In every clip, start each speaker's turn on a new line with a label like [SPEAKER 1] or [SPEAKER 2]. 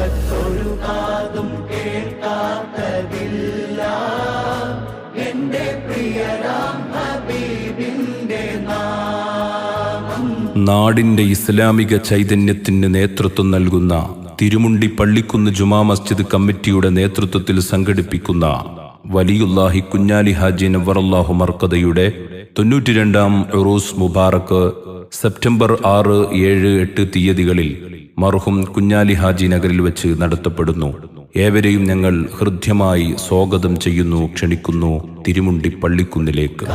[SPEAKER 1] ലോകത്തൊരു കാതും കേൾക്കാത്തതില്ല. എന്റെ പ്രിയരാം
[SPEAKER 2] നാടിന്റെ ഇസ്ലാമിക ചൈതന്യത്തിന് നേതൃത്വം നൽകുന്ന തിരുമുണ്ടി പള്ളിക്കുന്ന് ജുമാ മസ്ജിദ് കമ്മിറ്റിയുടെ നേതൃത്വത്തിൽ സംഘടിപ്പിക്കുന്ന വലിയുല്ലാഹി കുഞ്ഞാലി ഹാജി നവറല്ലാഹു മർക്കതയുടെ തൊണ്ണൂറ്റിരണ്ടാം റോസ് മുബാറക്ക് സെപ്റ്റംബർ ആറ് ഏഴ് എട്ട് തീയതികളിൽ മർഹും കുഞ്ഞാലി ഹാജി നഗറിൽ വെച്ച് നടത്തപ്പെടുന്നു. ഏവരെയും ഞങ്ങൾ ഹൃദ്യമായി സ്വാഗതം ചെയ്യുന്നു ക്ഷണിക്കുന്നു തിരുമുണ്ടി പള്ളിക്കുന്നിലേക്ക്.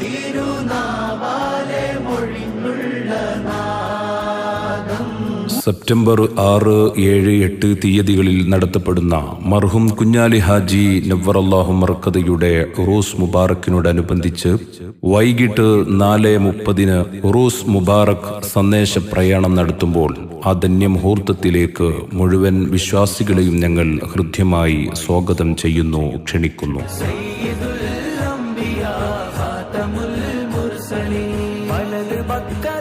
[SPEAKER 1] തിരുനാവാലെ മൊഴിഞ്ഞുള്ള നാദം
[SPEAKER 2] സെപ്റ്റംബർ ആറ് ഏഴ് എട്ട് തീയതികളിൽ നടത്തപ്പെടുന്ന മർഹും കുഞ്ഞാലി ഹാജി നവറല്ലാഹു മർക്കതയുടെ ഉറൂസ് മുബാറക്കിനോടനുബന്ധിച്ച് വൈകിട്ട് നാല് മുപ്പതിന് ഉറൂസ് മുബാറക് സന്ദേശ പ്രയാണം നടത്തുമ്പോൾ ആ ധന്യമുഹൂർത്തത്തിലേക്ക് മുഴുവൻ വിശ്വാസികളെയും ഞങ്ങൾ ഹൃദ്യമായി സ്വാഗതം ചെയ്യുന്നു ക്ഷണിക്കുന്നു.
[SPEAKER 3] പക്കതിക്കതിൽ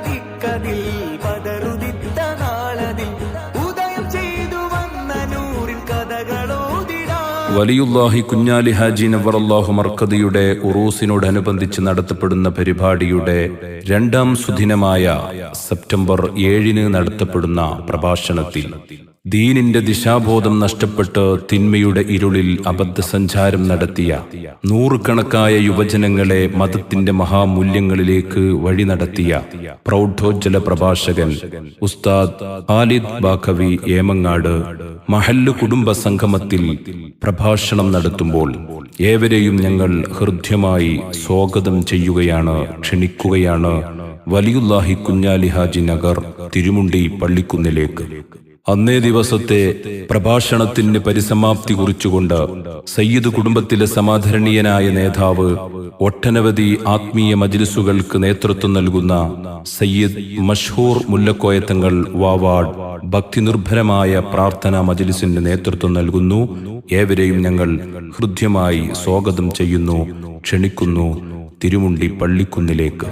[SPEAKER 2] വലിയുല്ലാഹി കുഞ്ഞാലി ഹാജി നവറല്ലാഹു മർക്കദിയുടെ ഉറൂസിനോടനുബന്ധിച്ച് നടത്തപ്പെടുന്ന പരിപാടിയുടെ രണ്ടാം സുദിനമായ സെപ്റ്റംബർ ഏഴിന് നടത്തപ്പെടുന്ന പ്രഭാഷണത്തിൽ ദീനിന്റെ ദിശാബോധം നഷ്ടപ്പെട്ട് തിന്മയുടെ ഇരുളിൽ അബദ്ധസഞ്ചാരം നടത്തിയ നൂറുകണക്കായ യുവജനങ്ങളെ മതത്തിന്റെ മഹാമൂല്യങ്ങളിലേക്ക് വഴി നടത്തിയ പ്രൗഢോജ്ജല പ്രഭാഷകൻ ഉസ്താദ് ഖാലിദ് ബാഖവി ഏമങ്ങാട് മഹല്ല് കുടുംബ സംഗമത്തിൽ പ്രഭാഷണം നടത്തുമ്പോൾ ഏവരെയും ഞങ്ങൾ ഹൃദ്യമായി സ്വാഗതം ചെയ്യുകയാണ് ക്ഷണിക്കുകയാണ്. വലിയുല്ലാഹി കുഞ്ഞാലിഹാജി നഗർ തിരുമുണ്ടി പള്ളിക്കുന്നിലേക്ക്. അന്നേ ദിവസത്തെ പ്രഭാഷണത്തിന് പരിസമാപ്തി കുറിച്ചുകൊണ്ട് സയ്യിദ് കുടുംബത്തിലെ സമാധരണീയനായ നേതാവ് ഒട്ടനവധി ആത്മീയ മജിലിസുകൾക്ക് നേതൃത്വം നൽകുന്ന സയ്യിദ് മഷ്ഹൂർ മുല്ലക്കോയത്തങ്ങൾ വാവാഡ് ഭക്തിനിർഭരമായ പ്രാർത്ഥനാ മജിലിസിന്റെ നേതൃത്വം നൽകുന്നു. ഏവരെയും ഞങ്ങൾ ഹൃദ്യമായി സ്വാഗതം ചെയ്യുന്നു. ക്ഷണിക്കുന്നു. തിരുമുണ്ടി പള്ളിക്കുന്നിലേക്ക്.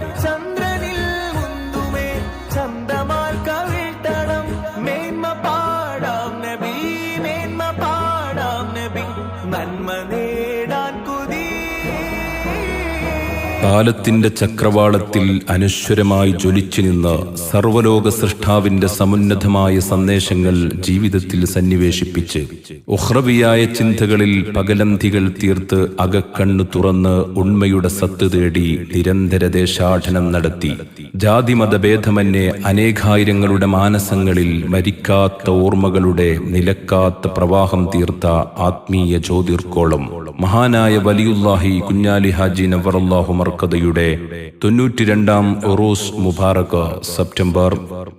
[SPEAKER 2] കാലത്തിന്റെ ചക്രവാളത്തിൽ അനശ്വരമായി ജ്വലിച്ചു നിന്ന് സർവലോക സൃഷ്ടാവിന്റെ സമുന്നതമായ സന്ദേശങ്ങൾ ജീവിതത്തിൽ സന്നിവേശിപ്പിച്ച് ഉഹ്രവിയായ ചിന്തകളിൽ പകലന്തികൾ തീർത്ത് അകക്കണ്ണു തുറന്ന് ഉണ്മയുടെ സത്ത് തേടി നിരന്തര ദേശാടനം നടത്തി. ജാതിമതഭേദമന്യേ അനേകായിരങ്ങളുടെ മാനസങ്ങളിൽ മരിക്കാത്ത ഓർമ്മകളുടെ നിലക്കാത്ത പ്രവാഹം തീർത്ത ആത്മീയ ജ്യോതിർക്കോളം. മഹാനായ വലിയുല്ലാഹി കുഞ്ഞാലി ഹാജി നവറല്ലാഹു മർക്കതയുടെ തൊണ്ണൂറ്റിരണ്ടാം ഒറോസ് മുബാറക് സെപ്റ്റംബർ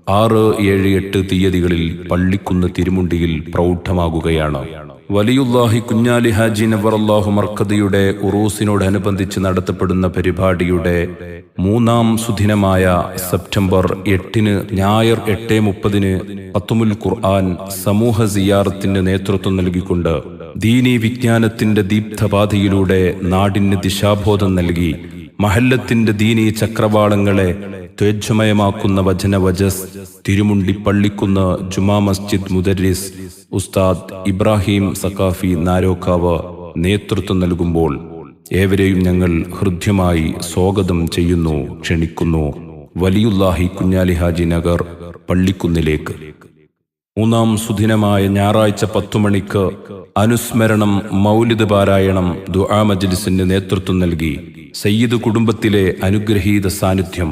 [SPEAKER 2] ആറ് ഏഴ് എട്ട് തീയതികളിൽ പള്ളിക്കുന്ന് തിരുമുണ്ടിയിൽ പ്രൗഢമാകുകയാണ്. വലിയുല്ലാഹി കുഞ്ഞാലി ഹാജി നവറല്ലാഹു മർക്കതയുടെ ഉറൂസിനോടനുബന്ധിച്ച് നടത്തപ്പെടുന്ന പരിപാടിയുടെ മൂന്നാം സുദിനമായ സെപ്റ്റംബർ എട്ടിന് ഞായർ എട്ട് മുപ്പതിന് പത്തുമുൽ ഖുർആൻ സമൂഹ സിയാറത്തിന് നേതൃത്വം നൽകിക്കൊണ്ട് ദീനി വിജ്ഞാനത്തിന്റെ ദീപ്തപാതയിലൂടെ നാടിന് ദിശാബോധം നൽകി മഹല്ലത്തിന്റെ ദീനീ ചക്രവാളങ്ങളെ ത്വജ്ജമയമാക്കുന്ന വചന വജസ് തിരുമുണ്ടി പള്ളിക്കുന്ന് ജുമാ മസ്ജിദ് മുദരിസ് ഉസ്താദ് ഇബ്രാഹിം സക്കാഫി നാരോക്കാവ് നേതൃത്വം നൽകുമ്പോൾ ഏവരെയും ഞങ്ങൾ ഹൃദ്യമായി സ്വാഗതം ചെയ്യുന്നു ക്ഷണിക്കുന്നു. വലിയുല്ലാഹി കുഞ്ഞാലി ഹാജി നഗർ പള്ളിക്കുന്നിലേക്ക്. മൂന്നാം സുദിനമായ ഞായറാഴ്ച പത്തു മണിക്ക് അനുസ്മരണം മൗലിദ് പാരായണം ദുആ മജ്ലിസിന് നേതൃത്വം നൽകി. സയ്യിദ് കുടുംബത്തിലെ അനുഗ്രഹീത സാന്നിധ്യം.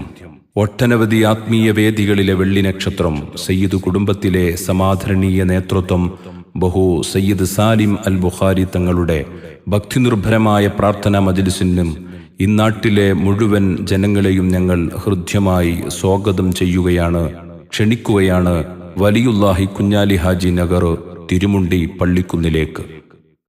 [SPEAKER 2] ഒട്ടനവധി ആത്മീയ വേദികളിലെ വെള്ളി നക്ഷത്രം സയ്യിദ് കുടുംബത്തിലെ സമാധരണീയ നേതൃത്വം ബഹു സയ്യിദ് സാലിം അൽ ബുഖാരി തങ്ങളുടെ ഭക്തിനിർഭരമായ പ്രാർത്ഥനാ മജ്ലിസിനും ഇന്നാട്ടിലെ മുഴുവൻ ജനങ്ങളെയും ഞങ്ങൾ ഹൃദ്യമായി സ്വാഗതം ചെയ്യുകയാണ് ക്ഷണിക്കുകയാണ് വലിയുല്ലാഹി കുഞ്ഞാലി ഹാജി നഗർ തിരുമുണ്ടി പള്ളിക്കുന്നിലേക്ക്.